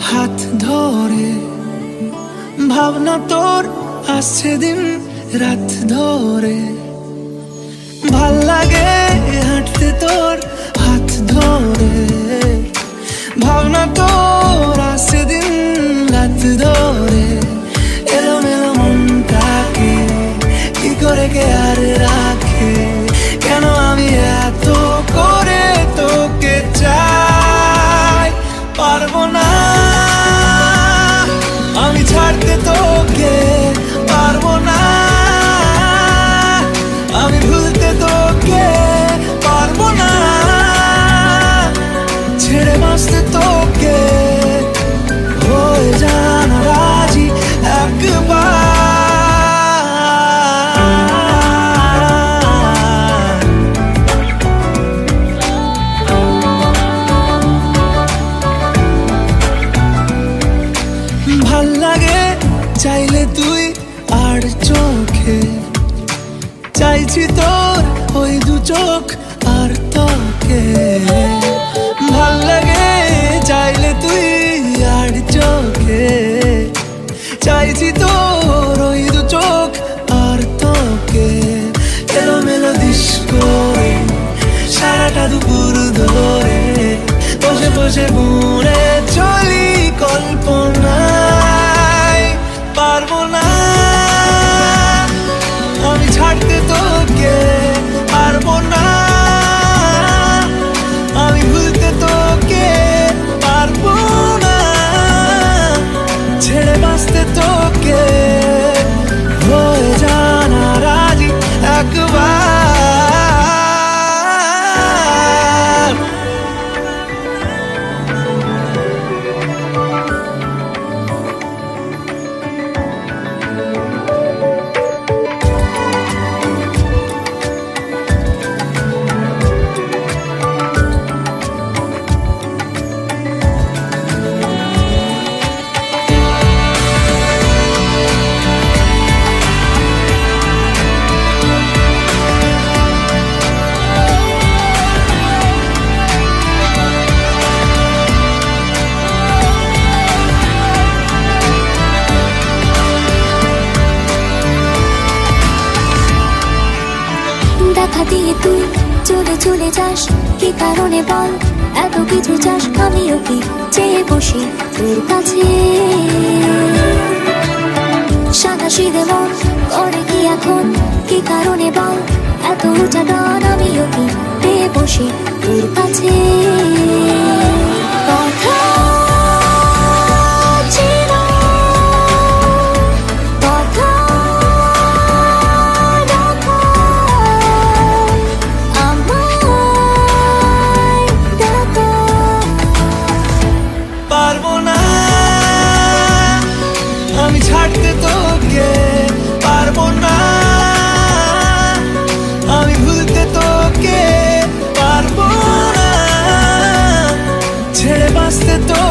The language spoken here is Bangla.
হাত ধরে। ভাবনা তোর আসছে দিন রাত ধরে। ভালো লাগে চাইছি তোর ওই দু চোখ আর তোকে। ভালো লাগে চাইলে তুই আর চোখে। চাইছি তোর ওই দু চোখ আর তোকে। এলো মেলো করে সারাটা দুপুর ধরে। বসে বসে বুড়ে চলি কল্পনায়, পারব না। আমি ছাড়তে দেখা দিয়ে তুই চলে চলে যাস। কি কারণে বল? এত কিছু চাস? আমিও কি চেয়ে বসি তোর কাছে? সাদা সিদে মন করে কি এখন? কি কারণে বল? এত উঁচা ডান আমিও কি পেয়ে বসি তোর across the door.